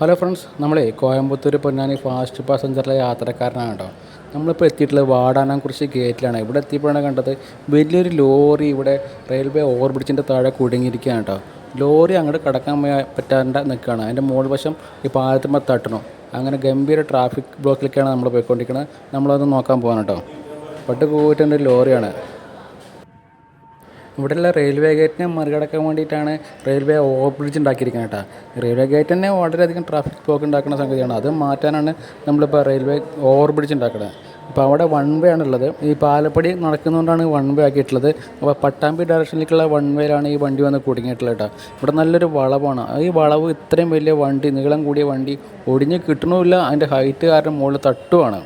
Hello friends നമ്മളെ Coimbatore Ponnani fast പാസഞ്ചറിലെ യാത്രക്കാരനാണ് കേട്ടോ നമ്മളിപ്പോൾ എത്തിയിട്ടുള്ളത് വാടാനാംകുറിശി ഗേറ്റിലാണ് ഇവിടെ എത്തിയപ്പോഴാണ് കണ്ടത് വലിയൊരു ലോറി ഇവിടെ റെയിൽവേ ഓവർ ബ്രിഡ്ജിന്റെ താഴെ കുടുങ്ങിയിരിക്കുകയാണ് കേട്ടോ ലോറി അങ്ങോട്ട് കടക്കാൻ പറ്റാണ്ട് നിൽക്കുകയാണ്. അതിന്റെ മുകൾ വശം ഈ പാലത്തുമ്പോൾ തട്ടണം അങ്ങനെ ഗംഭീര ട്രാഫിക് ബ്ലോക്കിലേക്കാണ് നമ്മൾ പോയിക്കൊണ്ടിരിക്കുന്നത് നമ്മളത് നോക്കാൻ പോകാൻ കേട്ടോ പട്ട് പോയിട്ടുണ്ട് ലോറിയാണ്. ഇവിടെയുള്ള റെയിൽവേ ഗേറ്റിനെ മറികടക്കാൻ വേണ്ടിയിട്ടാണ് റെയിൽവേ ഓവർ ബ്രിഡ്ജ് ഉണ്ടാക്കിയിരിക്കുന്നത് കേട്ടോ. റെയിൽവേ ഗേറ്റ് തന്നെ വളരെയധികം ട്രാഫിക് പോക്ക് ഉണ്ടാക്കുന്ന സംഗതിയാണ്. അത് മാറ്റാനാണ് നമ്മളിപ്പോൾ റെയിൽവേ ഓവർ ബ്രിഡ്ജ് ഉണ്ടാക്കുന്നത്. ഇപ്പോൾ അവിടെ വൺ വേ ആണുള്ളത് ഈ പാലപ്പടി നടക്കുന്നതുകൊണ്ടാണ് വൺ വേ ആക്കിയിട്ടുള്ളത്. അപ്പോൾ പട്ടാമ്പി ഡയറക്ഷനിലേക്കുള്ള വൺ വേയിലാണ് ഈ വണ്ടി വന്ന് കുടുങ്ങിയിട്ടുള്ളത് കേട്ടോ. ഇവിടെ നല്ലൊരു വളവാണ്. ഈ വളവ് ഇത്രയും വലിയ വണ്ടി നീളം കൂടിയ വണ്ടി ഒടിഞ്ഞ് കിട്ടണമില്ല. അതിന്റെ ഹൈറ്റ് കാരണം മുകളിൽ തട്ടുവാണ്.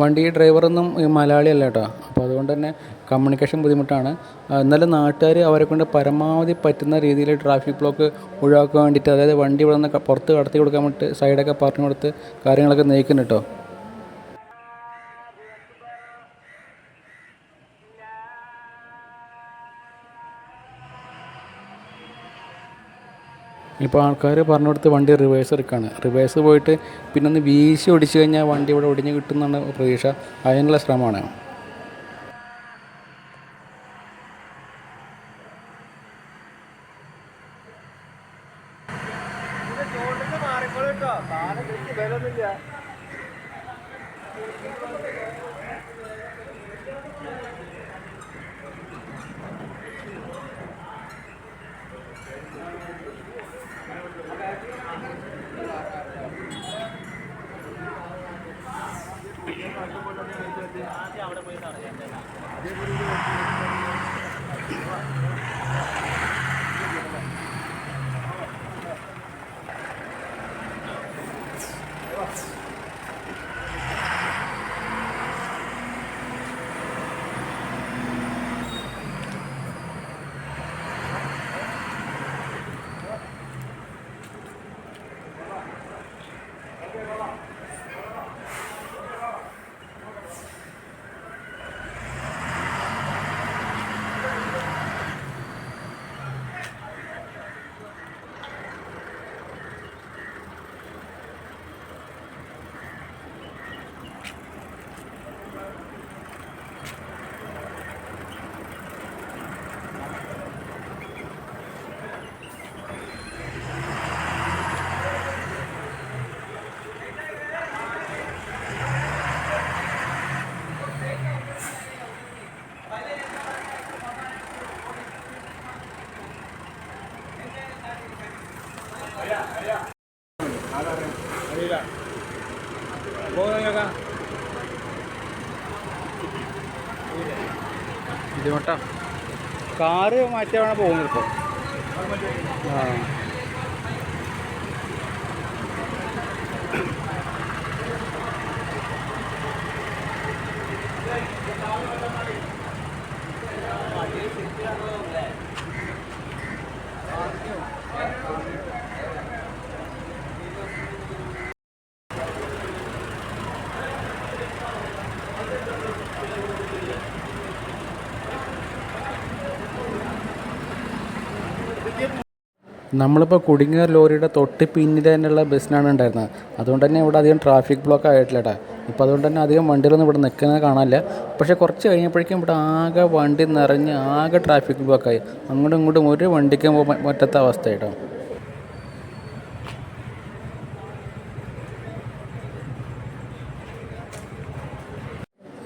വണ്ടി ഡ്രൈവറൊന്നും മലയാളിയല്ല കേട്ടോ. അപ്പോൾ അതുകൊണ്ട് തന്നെ കമ്മ്യൂണിക്കേഷൻ ബുദ്ധിമുട്ടാണ്. എന്നാലും നാട്ടുകാർ അവരെ കൊണ്ട് പരമാവധി പറ്റുന്ന രീതിയിൽ ട്രാഫിക് ബ്ലോക്ക് ഒഴിവാക്കാൻ വേണ്ടിയിട്ട് അതായത് വണ്ടി ഇവിടെ നിന്ന് പുറത്ത് കടത്തി കൊടുക്കാൻ വേണ്ടിയിട്ട് സൈഡൊക്കെ പറഞ്ഞു കൊടുത്ത് കാര്യങ്ങളൊക്കെ നയിക്കുന്നു കേട്ടോ ഇപ്പോൾ ആൾക്കാർ പറഞ്ഞു കൊടുത്ത് വണ്ടി റിവേഴ്സ് എടുക്കുകയാണ് റിവേഴ്സ് പോയിട്ട് പിന്നെ ഒന്ന് വീശി ഒടിച്ചു കഴിഞ്ഞാൽ വണ്ടി ഇവിടെ ഒടിഞ്ഞ് കിട്ടുമെന്നാണ് പ്രതീക്ഷ. അതിനുള്ള ശ്രമമാണ്. ആദ്യം അവിടെ പോയി തടയേണ്ടതാണ് ബുദ്ധിമുട്ടാ. കാറ് മാറ്റിയാണ് പോകുന്നത് ഇപ്പോൾ ആ. നമ്മളിപ്പോൾ കുടുങ്ങിയ ലോറിയുടെ തൊട്ട് പിന്നിൽ തന്നെയുള്ള ബസ്സിനാണ് ഉണ്ടായിരുന്നത്. അതുകൊണ്ട് തന്നെ ഇവിടെ അധികം ട്രാഫിക് ബ്ലോക്ക് ആയിട്ടില്ല കേട്ടോ ഇപ്പോൾ അതുകൊണ്ട് തന്നെ അധികം വണ്ടികളൊന്നും ഇവിടെ നിൽക്കുന്നത് കാണാനില്ല. പക്ഷേ കുറച്ച് കഴിഞ്ഞപ്പോഴേക്കും ഇവിടെ ആകെ വണ്ടി നിറഞ്ഞ് ആകെ ട്രാഫിക് ബ്ലോക്കായി അങ്ങോട്ടും ഇങ്ങോട്ടും ഒരു വണ്ടിക്കും പറ്റാത്ത അവസ്ഥ കേട്ടോ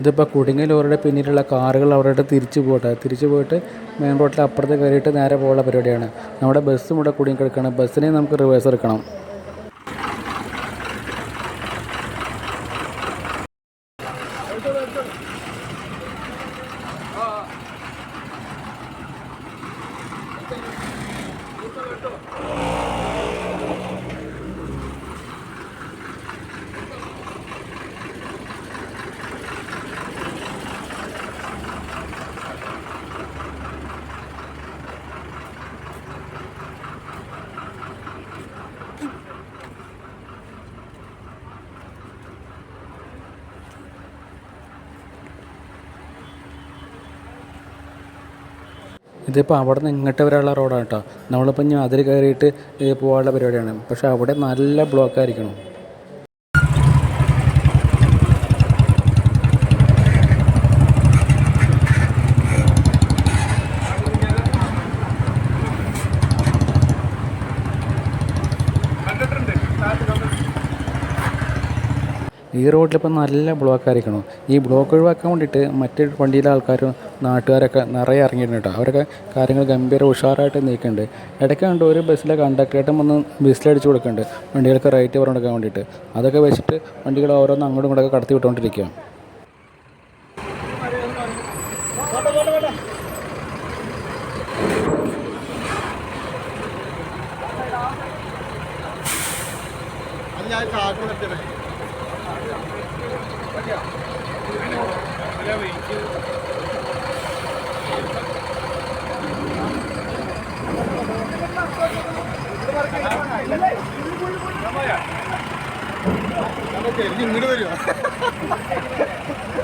ഇതിപ്പോൾ കുടുങ്ങിയ ലോറിയുടെ പിന്നിലുള്ള കാറുകൾ അവരുടെ തിരിച്ചു പോകട്ടെ തിരിച്ചു പോയിട്ട് മെയിൻ റോഡിൽ അപ്പുറത്ത് കയറിയിട്ട് നേരെ പോകാനുള്ള പരിപാടിയാണ്. നമ്മുടെ ബസ്സും ഇവിടെ കുടുങ്ങി കിടക്കുകയാണ്. ബസ്സിനെ നമുക്ക് റിവേഴ്സ് എടുക്കണം. ഇതിപ്പോൾ അവിടെ നിന്ന് ഇങ്ങോട്ട് വരാനുള്ള റോഡാണ് കേട്ടോ. നമ്മളിപ്പോൾ ഇനി അതിൽ കയറിയിട്ട് പോകാനുള്ള പരിപാടിയാണ്. പക്ഷേ അവിടെ നല്ല ബ്ലോക്ക് ഈ റോഡിലിപ്പോൾ നല്ല ബ്ലോക്ക് ആയിരിക്കണം. ഈ ബ്ലോക്ക് ഒഴിവാക്കാൻ വേണ്ടിയിട്ട് മറ്റ് വണ്ടിയിലെ ആൾക്കാരും നാട്ടുകാരൊക്കെ നിറയെ ഇറങ്ങിയിട്ടുണ്ട് കേട്ടോ. അവരൊക്കെ കാര്യങ്ങൾ ഗംഭീര ഉഷാറായിട്ട് നീക്കുന്നുണ്ട്. ഇടയ്ക്ക് കണ്ട് ഒരു ബസ്സിലെ കണ്ടക്ടറേറ്റം വന്ന് ബസ്സിലടിച്ച് കൊടുക്കുന്നുണ്ട്. വണ്ടികൾക്ക് റേറ്റ് പറഞ്ഞു കൊടുക്കാൻ വേണ്ടിയിട്ട്. അതൊക്കെ വെച്ചിട്ട് വണ്ടികൾ ഓരോന്ന് അങ്ങോട്ടും ഇങ്ങോട്ടൊക്കെ കടത്തി വിട്ടുകൊണ്ടിരിക്കുക ഇങ്ങോട്ട് വരുമോ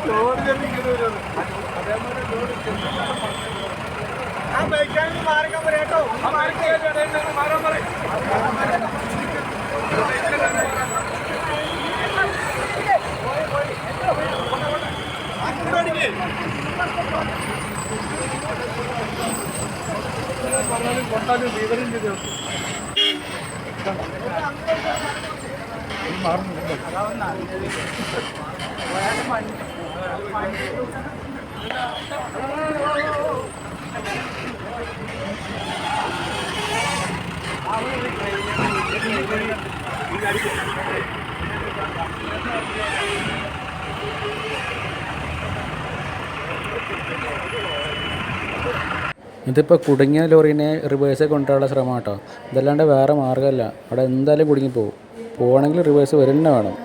ലോഡ് ചെന്ന് ഇങ്ങോട്ട് വരുമോ ആ ബൈക്കാണെങ്കിൽ മാറിക്കാൻ പറയാട്ടോ മാറാൻ പറയും ഈ ഇതിപ്പോൾ കുടുങ്ങിയ ലോറീനെ റിവേഴ്സ് കൊണ്ടുവരാനുള്ള ശ്രമം കേട്ടോ ഇതല്ലാണ്ട് വേറെ മാർഗമല്ല അവിടെ എന്തായാലും കുടുങ്ങി പോകും പോകണമെങ്കിൽ റിവേഴ്സ് വരുന്ന വേണം.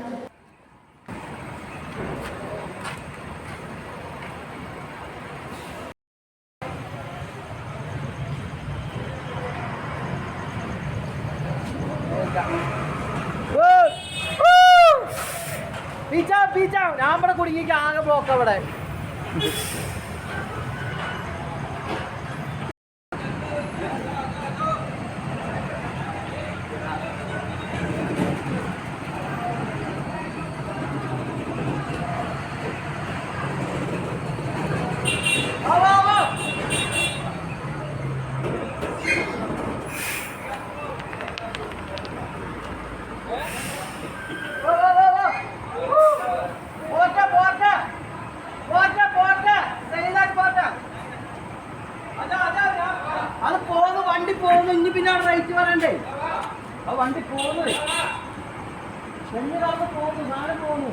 ഞാൻ ഇവിടെ കുടുങ്ങിക്ക് ആകെ ബ്ലോക്ക് അവിടെ വാ, വാ, വാ. വാ, വാ, വാ, വാ. പോട്ടെ, പോട്ടെ. പോട്ടെ, പോട്ടെ. സൈഡാക്കി പോട്ടെ. അതാ, പോന്നു വണ്ടി പോന്നു ഇനി പിന്നെ റേറ്റ് പറയണ്ടേ ആ വണ്ടി കാലത്ത് പോന്നു നാളെ പോന്നു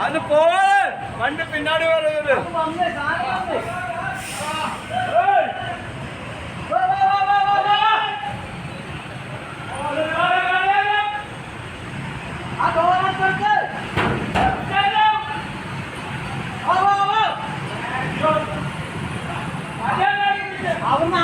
அது போல வண்டி பின்னாடி வருது. அவங்க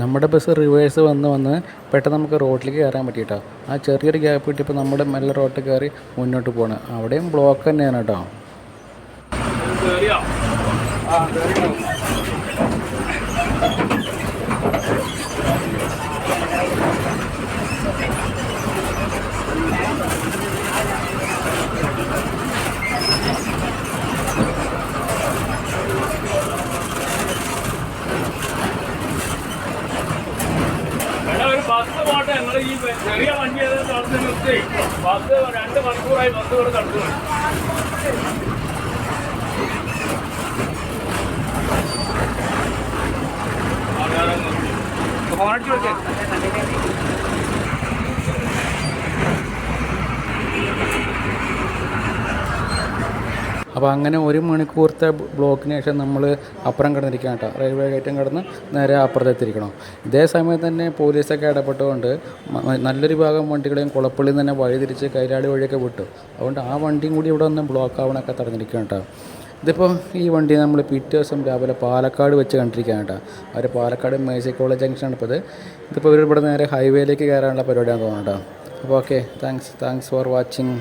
നമ്മുടെ ബസ് റിവേഴ്സ് വന്ന് വന്ന് പെട്ടെന്ന് നമുക്ക് റോഡിലേക്ക് കയറാൻ പറ്റിയിട്ടോ. ആ ചെറിയൊരു ഗ്യാപ്പ് കിട്ടിയപ്പോൾ നമ്മുടെ മെല്ലെ റോട്ട് കയറി മുന്നോട്ട് പോകണം അവിടെയും ബ്ലോക്ക് തന്നെയാണ് കേട്ടോ ബസ് പോട്ടെ ഞങ്ങൾ ഈ ചെറിയ വണ്ടി ഏതാ തടസ്സം നിർത്തി. ബസ് രണ്ട് മണിക്കൂറായി ബസ് ഇവിടെ തടസ്സമാണ് ഫോൺ അടിച്ചു അപ്പോൾ അങ്ങനെ ഒരു മണിക്കൂറത്തെ ബ്ലോക്കിന് ശേഷം നമ്മൾ അപ്പുറം കിടന്നിരിക്കണം കേട്ടോ. റെയിൽവേ കയറ്റം കിടന്ന് നേരെ അപ്പുറത്തെത്തിരിക്കണം ഇതേ സമയത്ത് തന്നെ പോലീസൊക്കെ ഇടപെട്ടുകൊണ്ട് നല്ലൊരു ഭാഗം വണ്ടികളെയും കുളപ്പള്ളിയിൽ നിന്ന് തന്നെ വഴിതിരിച്ച് കൈരാളി വഴിയൊക്കെ വിട്ടു. അതുകൊണ്ട് ആ വണ്ടിയും കൂടി ഇവിടെ ഒന്ന് ബ്ലോക്ക് ആവണമൊക്കെ തടഞ്ഞിരിക്കണം കേട്ടോ. ഇതിപ്പോൾ ഈ വണ്ടി നമ്മൾ പിറ്റേ ദിവസം രാവിലെ പാലക്കാട് വെച്ച് കണ്ടിരിക്കുകയാണ് കേട്ടോ. അവർ പാലക്കാട് മേഴ്സി കോളേജ് ജംഗ്ഷനാണ് ഇപ്പോൾ ഇത്. ഇതിപ്പോൾ ഇവർ ഇവിടെ നേരെ ഹൈവേയിലേക്ക് കയറാനുള്ള പരിപാടിയാണ് തോന്നുന്നു കേട്ടോ. അപ്പോൾ okay thanks thanks for watching.